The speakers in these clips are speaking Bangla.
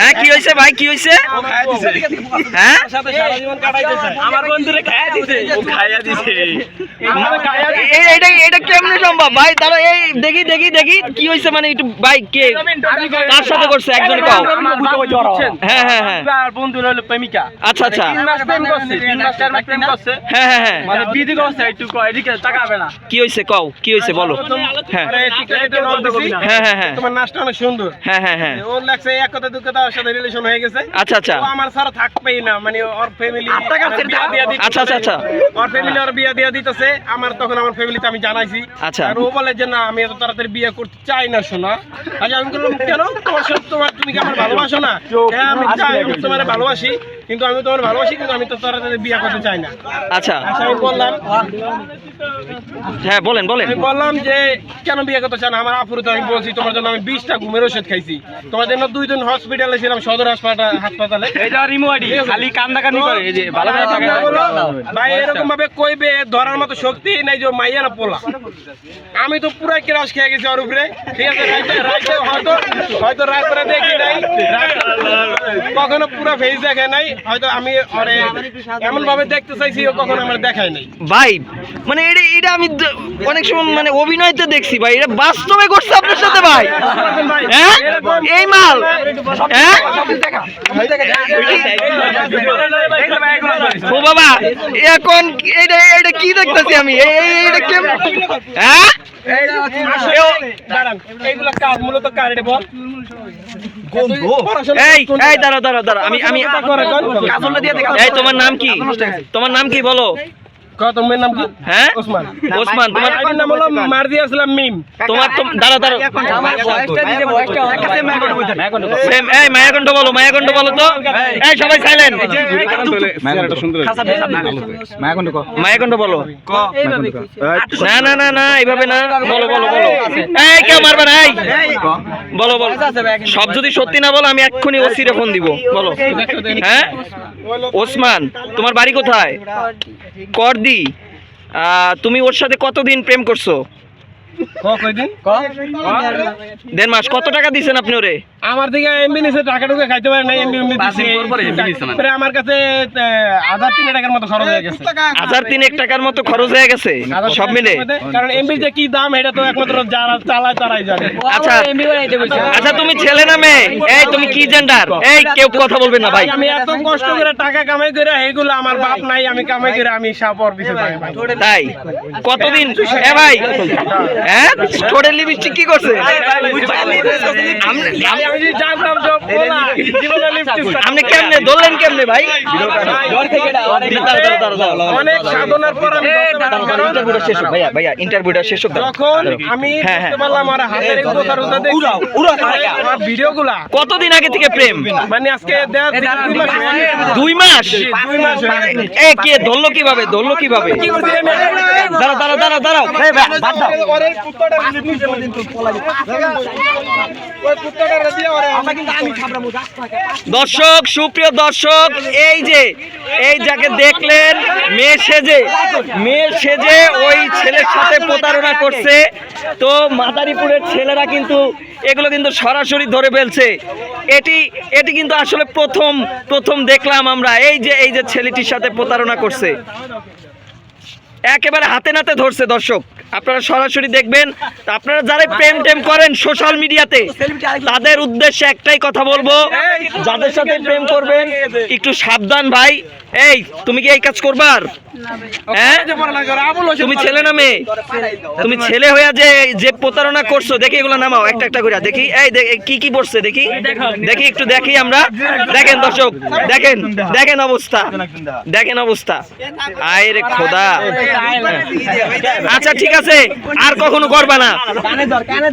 হ্যাঁ কি হয়েছে ভাই? কি হয়েছে? হ্যাঁ? আমার বন্ধুরে দিছে। ও দিছে। এটা এটা কেমনে সম্ভব? ভাই তারা এই দেখি দেখি দেখি কি হয়েছে মানে একটু ভাই কে কার সাথে করছে? একজনে কও। হ্যাঁ হ্যাঁ হ্যাঁ। আর বন্ধু হলো প্রেমিকা। আচ্ছা আচ্ছা। তিন মাস প্রেম করছে তিন মাস চার মাস প্রেম করছে। হ্যাঁ হ্যাঁ হ্যাঁ। মানে বিধি করছে একটু কয় এদিকে তাকাবে না। কি হয়েছে? কও কি হয়েছে? বলো। হ্যাঁ। হ্যাঁ হ্যাঁ হ্যাঁ। তোমার নাচটা অনেক সুন্দর। হ্যাঁ হ্যাঁ হ্যাঁ। ওর লাগছে এক কথা দু কথা ওর সাথে রিলেশন হয়ে গেছে। আচ্ছা আচ্ছা। ও আমার সারা থাকবেই না মানে ওর ফ্যামিলি আচ্ছা, আচ্ছা, আচ্ছা। ওর ফ্যামিলি ওর বিয়ে দিয়ে দিতেছে। আমার তখন আমার ফ্যামিলিতে আমি জানাইছি। আচ্ছা। আর ও বলে যে না আমি এত তাড়াতাড়ি বিয়ে করতে চাই না শোনা আচ্ছা আমি বললাম কেন? তোমার তোমার তুমি কি আমার ভালোবাসো না? হ্যাঁ আমি চাই আমি তোমার ভালোবাসি। কিন্তু আমি তোমার ভালোবাসি কিন্তু আমি তো তাড়াতাড়ি বিয়ে করতে চাই না। আচ্ছা। আচ্ছা আমি বললাম হ্যাঁ বলেন বলেন। আমি বললাম যে কেন বিয়ে করতে চান? আমার আপুরে তো আমি বলছি তোমার জন্য আমি বিশটা ঘুমের ওষুধ খাইছি। তোমার জন্য দুই দিন হসপিটালে ছিলাম সদর হাসপাতাল হাসপাতালে। এটা রিমোয়াডি খালি কান্দা কান্দি করে এই যে ভালো ভালো থাকে ভাই এরকম ভাবে কইবে ধরার মতো শক্তি নাই যে মাইয়া না পোলা। আমি তো পুরো ক্রাশ খেয়ে গেছি ওর উপরে। ঠিক আছে রাইতে রাইতে হয়তো হয়তো রাত করে দেখি নাই। রাত- কখনো পুরো ফেস দেখে নাই হয়তো আমি ওরে এমন ভাবে দেখতে চাইছি ও কখনো আমার দেখায় নাই ভাই মানে এটা এটা আমি অনেক সময় মানে অভিনয়তে দেখছি ভাই এটা বাস্তবে করছে আপনার সাথে ভাই হ্যাঁ এই মাল হ্যাঁ ও বাবা এখন এটা এটা কি দেখতেছি আমি এই এই- এটা কেম হ্যাঁ এইগুলা কার মূলত কার বল এই এই দাঁড়া দাঁড়া দাঁড়া আমি আমি এই তোমার নাম কি? তোমার নাম কি বলো? কত তোমার নাম কি? হ্যাঁ? ওসমান। ওসমান তোমার আইডির নাম হলো মারদি আসলাম মিম। তোমার তো দাঁড়া দাঁড়া এই মায়াকণ্ঠ বলো মায়াকণ্ঠ বলো তো। এই সবাই সাইলেন্ট মায়াকণ্ঠ বলো না না না না এইভাবে না। বলো বলো বলো। এই কেউ মারবে না এই। বলো বলো। সব যদি সত্যি না বলো আমি এক্ষুনি ওসিরে ফোন দিব। বলো। হ্যাঁ? ওসমান তোমার বাড়ি কোথায়? করদি। তুমি ওর সাথে কতদিন প্রেম করছ? দেড় মাস কত টাকা দিছেন আপনি ওরে? আমার দিকে এমবি নিছে টাকা টুকা খাইতে পারে না এমবি এমবি দিছে। আমার কাছে হাজার তিন টাকার মতো খরচ হয়ে গেছে। হাজার তিনেক টাকার মতো খরচ হয়ে গেছে? সব মিলে? কারণ এমবি যে কি দাম এটা তো একমাত্র যারা চালায় তারাই জানে। আচ্ছা আচ্ছা তুমি ছেলে না মেয়ে? এই তুমি কি জেন্ডার এই কেউ কথা বলবে না ভাই। আমি এত কষ্ট করে টাকা কামাই করে এগুলো আমার বাপ নাই আমি কামাই করে আমি সাপর পিছে তাই? কতদিন? এ ভাই হ্যাঁ? ঠোঁটের লিপস্টিক কি করছে? আপনি- কেমনে ধরলেন কেমনে ভাই। অনেক সাধনার পর ইন্টারভিউটা শেষ হোক, ভাইয়া ভাইয়া ইন্টারভিউটা শেষ হোক, দাঁড়াও। আমি হ্যাঁ, হ্যাঁ। আমার হাতের ভিডিওগুলা। কতদিন আগে থেকে প্রেম? মানে আজকে দুই মাস দুই মাস? দুই মাস হয়ে গেছে। এ কে ধরলো কীভাবে? ধরলো কীভাবে? দাঁড়াও দাঁড়াও দাঁড়াও দাঁড়াও। এই বা- বাদ দাও। ওরে কুত্তাটা ওই কুত্তাটা দিয়ে ওরে দর্শক সুপ্রিয় দর্শক এই যে এই যাকে দেখলেন মেয়ে সেজে মেয়ে সেজে ওই ছেলের সাথে প্রতারণা করছে। তো মাদারীপুরের ছেলেরা কিন্তু এগুলো কিন্তু সরাসরি ধরে ফেলছে। এটি এটি কিন্তু আসলে প্রথম প্রথম দেখলাম আমরা। এই যে এই যে ছেলেটির সাথে প্রতারণা করছে। একেবারে হাতে নাতে ধরছে দর্শক। আপনারা সরাসরি দেখবেন আপনারা যারা প্রেম টেম করেন সোশ্যাল মিডিয়াতে তাদের উদ্দেশ্যে একটাই কথা বলব যাদের সাথে প্রেম করবেন একটু সাবধান ভাই এই তুমি কি এই কাজ করবার হ্যাঁ তুমি ছেলে না মেয়ে তুমি ছেলে হইয়া যে যে প্রতারণা করছ দেখি এগুলো নামাও একটা একটা করে দেখি এই কি কি পড়ছে দেখি দেখি একটু দেখি আমরা দেখেন দর্শক দেখেন দেখেন অবস্থা দেখেন অবস্থা আয় রে খোদা আচ্ছা ঠিক আছে আর কখনো করবা না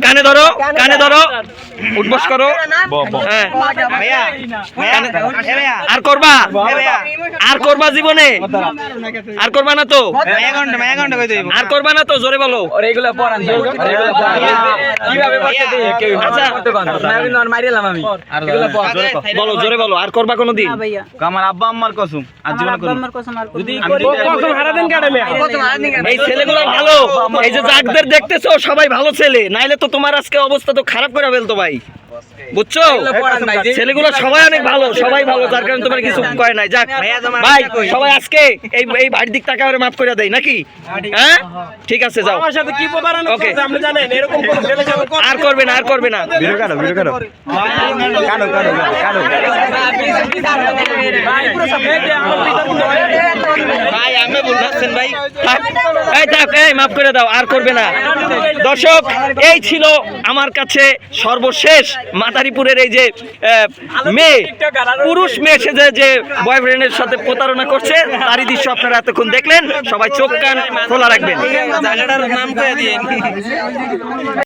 কানে ধরো কানে ধরো উঠবস করো হ্যাঁ আর করবা আর করবা জীবনে আর করবা না তো আর করবা না তো জোরে বলো আচ্ছা বলো জোরে বলো আর করবা কোনো দিন আমার আব্বা আম্মার কসম আর জীবন যদি কখন হারা দিন কাটে এই ছেলেগুলো ভালো এই যে যাকদের দেখতেছো সবাই ভালো ছেলে নাইলে তো তোমার আজকে অবস্থা তো খারাপ করে ফেলতো ভাই বুঝছ ছেলেগুলো সবাই অনেক ভালো সবাই ভালো যার কারণে তোমার কিছু কয় নাই যাক ভাই সবাই আজকে এই এই বাড়ির দিক টাকা মাফ করে দেয় নাকি হ্যাঁ ঠিক আছে যাও আমার সাথে কি প্রতারণা করছে আপনি জানেন এরকম আর করবে না আর করবে না। আমি বলছেন ভাই। এই থাক এই মাফ করে দাও, আর করবে না। দর্শক, এই ছিল আমার কাছে সর্বশেষ মাদারীপুরের এই যে মেয়ে, পুরুষ মেয়ে সে যে- বয়ফ্রেন্ডের সাথে প্রতারণা করছে, তারই দৃশ্য আপনারা এতক্ষণ দেখলেন। সবাই চোখ কান খোলা রাখবেন।